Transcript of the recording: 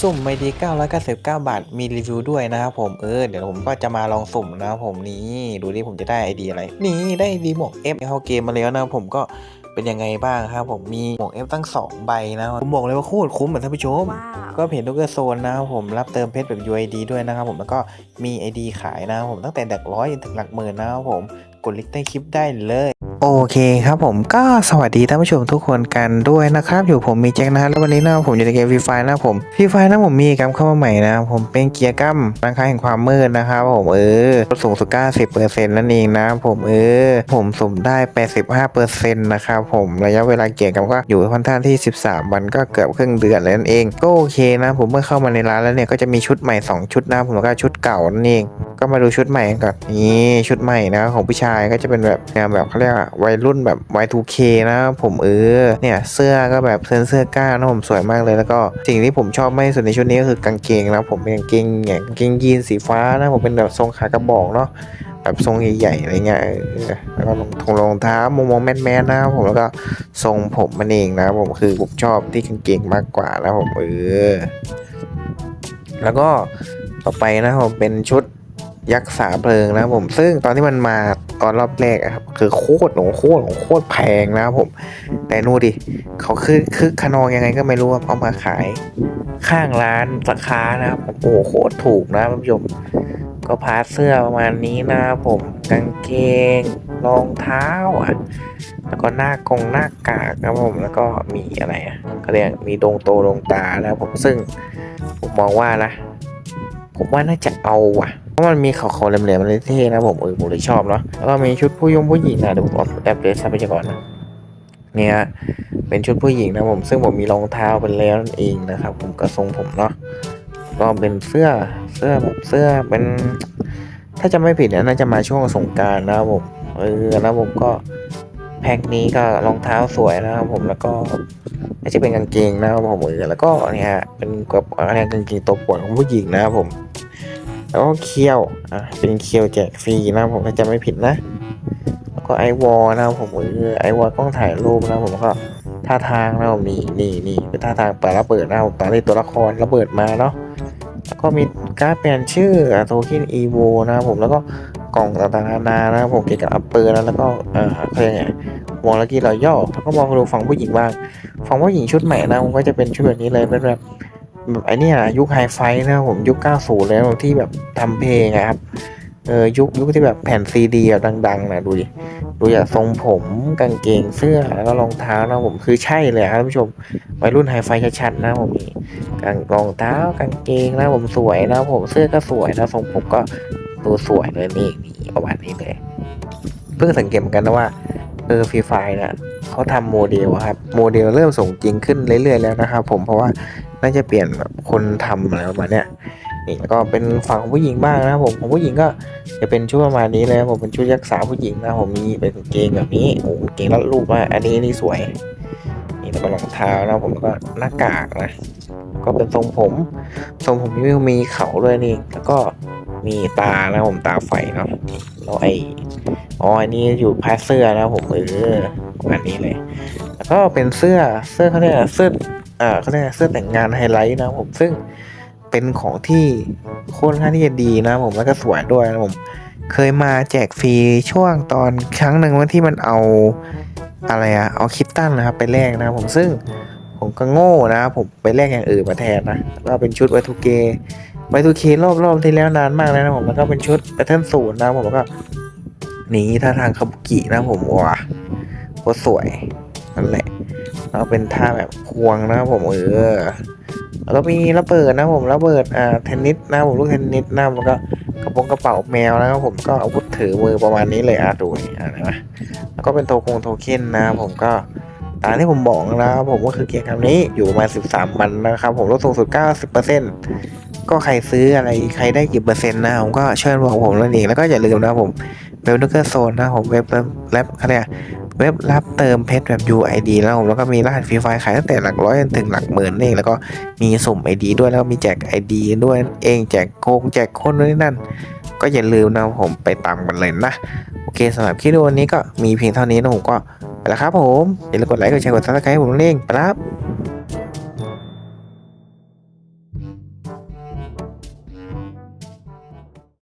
สุ่มไม่ดี999 บาท มีรีวิวด้วยนะครับผม เออ เดี๋ยวผมก็จะมาลองสุ่มนะครับผมนี่ดูดิผมจะได้ไอเดียอะไร นี่ได้ดีหมวก F เข้าเกมมาแล้วนะครับผมก็เป็นยังไงบ้างครับผมมีหมวก F ตั้ง 2 ใบนะครับผมบอกเลยว่าโคตรคุ้มเหมือนท่านผู้ชมว้าวก็เพจลูกเกอร์โซนนะครับผมรับเติมเพชรแบบ UID ด้วยนะครับผมแล้วก็มี ID ขายนะครับผมตั้งแต่หลักร้อยจนถึงหลักหมื่นนะครับผมกดลิงก์ใต้คลิปได้เลย โอเคครับผมก็สวัสดีท่านผู้ชมทุกคนกันด้วยนะครับ อยู่ผมมีแจ็คนะฮะแล้ววันนี้นะผมอยู่ในเกมฟรีไฟนะผมฟรีไฟนะผมมีกิจกรรมเข้ามาใหม่นะผมเป็นเกียร์กัมราคาแห่งความมืดนะครับผมเออลดสูงสุด90%นั่นเองนะ ผมเออ ผมสุ่มได้ 85%นต์นะครับผมระยะเวลาเกียร์กัมก็อยู่ค่อนข้างที่ 13 วันก็เกือบครึ่งเดือนแล้วนั่นเองก็โอเคนะ ผมเมื่อเข้ามาในร้านแล้วเนี่ยก็จะมีชุดใหม่ 2 ชุดนะผมแล้วก็ชุดเก่านั่นเอง ก็มาดูชุดใหม่กันก่อนนี่ชุดใหม่นะของผู้ชายก็จะเป็นแบบแนวแบบเขาเรียกวัยรุ่นแบบ Y2K นะผมเออเนี่ยเสื้อก็แบบเสื้อเสื้อกล้านะผมสวยมากเลยแล้วก็สิ่งที่ผมชอบมากที่สุดในชุดนี้ก็คือกางเกงนะผมเป็นกางเกงอย่างกางเกงยีนสีฟ้านะผมเป็นแบบทรงขากระบอกเนาะแบบทรงใหญ่ๆอะไรเงี้ยแล้วก็รองทงรองเท้ามองมองแมนๆนะครับผมแล้วก็ทรงผมมันเองนะผมคือผมชอบที่กางเกงมากกว่านะผมเออแล้วก็ต่อไปนะครับผมเป็นชุด ยักษ์สาเพลิงนะครับผม ซึ่งตอนที่มันมาตอนรอบแรกครับ คือโคตรโหโคตรโคตรแพงนะครับผม แต่นู่นดิเขาคือคือขนองยังไงก็ไม่รู้ว่าเอามาขายข้างร้านสักค้านะครับโอ้โหโคตรถูกนะท่านผู้ชมก็พาเสื้อประมาณนี้นะครับผมกางเกงรองเท้าอะแล้วก็หน้ากงหน้ากากนะครับผมแล้วก็มีอะไรอะก็เรียกมีดวงโตดวงตานะครับผมซึ่งผมมองว่านะผมว่าน่าจะเอาว่ะ ราะมันมีเขาๆแหลมๆมันเลยเท่นะผมเออผมเลยชอบเนาะแล้วก็มีชุดผู้ยงผู้หญิงนะเดี๋ยวผมเอาแอปเดตทรัพยากรนะเนี่ยเป็นชุดผู้หญิงนะผมซึ่งผมมีรองเท้าไปแล้วนั่นเองนะครับ ผมก็ทรงผมเนาะก็เป็นเสื้อเสื้อแบบเสื้อเป็น ถ้าจะไม่ผิดเนี่ยน่าจะมาช่วงสงการนะครับผมเออแล้วผมก็แพ็คนี้ก็รองเท้าสวยนะครับผมแล้วก็น่าจะเป็นกางเกงนะครับผมเออแล้วก็เนี่ยเป็นกับอะไรกางเกงตัวปวดของผู้หญิงนะครับผม แล้วก็เคียวอะเป็นเคียวแจกฟรีนะผมถ้าจะไม่ผิดนะแล้วก็ไอวอลนะผมเออไอวอลกล้องถ่ายรูปนะผมก็ท่าทางนะผมนี่นี่นี่เป็นท่าทางเปิดระเบิดนะผมตอนที่ตัวละครระเบิดมาเนาะแล้วก็มีการเปลี่ยนชื่อโทเค็นอีโวนะครับผมแล้วก็กล่องต่างๆนานานะครับผมเกี่ยวกับอัปเปอร์นะแล้วก็เอ่อเขาเรียกไงวงลักกี้รอยย่อแล้วก็มองดูฝั่งผู้หญิงบ้างฝั่งผู้หญิงชุดใหม่นะผมก็จะเป็นชุดแบบนี้เลยเป็นแบบ แบบไอ้เนี่ยยุคไฮไฟนะครับผมยุค 90 เลยนะผมที่แบบทำเพลงอะครับเออยุคยุคที่แบบแผ่นซีดีดังๆนะดูดิดูจากทรงผมกางเกงเสื้อแล้วก็รองเท้านะผมคือใช่เลยครับท่านผู้ชมวัยรุ่นไฮไฟชัดๆนะผมนี่กางรองเท้ากางเกงนะผมสวยนะผมเสื้อก็สวยนะทรงผมก็ตัวสวยเลยนี่นี่ประมาณนี้เลย เพิ่งสังเกตเหมือนกันนะว่าเออฟรีไฟนี่ เขาทำโมเดลครับ โมเดลเริ่มส่งจริงขึ้นเรื่อยๆแล้วนะครับผมเพราะว่าน่าจะเปลี่ยนคนทำอะไรประมาณเนี้ยนี่แล้วก็เป็นฝั่งของผู้หญิงบ้างนะครับผมของผู้หญิงก็จะเป็นชุดประมาณนี้เลยครับผมเป็นชุดยักษ์สาวผู้หญิงนะผมมีเป็นเกงแบบนี้โอ้เกงรัดรูปว่าอันนี้นี่สวยนี่แล้วก็รองเท้านะผมแล้วก็หน้ากากนะก็เป็นทรงผมทรงผมนี่มีเขาด้วยนี่แล้วก็มีตานะผมตาไฟเนาะแล้วไอ อ๋ออันนี้อยู่พาเสื้อนะผมเออประมาณนี้เลย แล้วก็เป็นเสื้อเสื้อเขาเรียกเสื้อเอ่าเขาเรียกเสื้อแต่งงานไฮไลท์นะผมซึ่งเป็นของที่ค่อนข้างที่จะดีนะผมแล้วก็สวยด้วยนะผมเคยมาแจกฟรีช่วงตอนครั้งหนึ่งว่าที่มันเอาอะไรอะเอาคิตตันนะครับไปแลกนะผมซึ่งผมก็โง่นะผมไปแลกอย่างอื่นมาแทนนะก็เป็นชุด Y2K Y2K รอบรอบที่แล้วนานมากแล้วนะผมแล้วก็เป็นชุดแพทเทิร์นศูนย์นะผมแล้วก็ นี้ท่าทางคาบุกินะผมว้าโคตรสวยนั่นแหละแล้วเป็นท่าแบบควงนะผมเออแล้วก็มีระเบิดนะผมระเบิดอ่าเทนนิสนะผมลูกเทนนิสนะแล้วก็กระโปรงกระเป๋าแมวนะครับผมก็อาวุธถือมือประมาณนี้เลยอะดูนี่อะนไหมแล้วก็เป็นโทคงโทเค็นนะผมก็ตามที่ผมบอกนะครับผมก็คือเกียร์คำนี้อยู่ประมาณ 13 วันนะครับผมลดสูงสุด 90% ก็ใครซื้ออะไรใครได้กี่เปอร์เซ็นต์นะผมก็เช่วยบอกผมนั่นเองแล้วก็อย่าลืมนะผมเว็บนุกเกอร์โซนนะผมเว็บแลบเขาเรียกเว็บรับเติมเพชรแบบ UID แล้วผมแล้วก็มีรหัสฟรีไฟล์ขายตั้งแต่หลักร้อยจนถึงหลักหมื่นนี่แล้วก็มีสุ่ม ID ด้วยแล้วก็มีแจก ID ด้วยเองแจกโค้งแจกคนด้วยนั่น ก็อย่าลืมนะผมไปตามกันเลยนะ โอเคสำหรับคลิปวิดีโอนี้ก็มีเพียงเท่านี้นะผมก็ไปแล้วครับผมอย่าลืมกดไลค์กดแชร์กดซับสไครต์ให้ผมเร่งไปแล้ว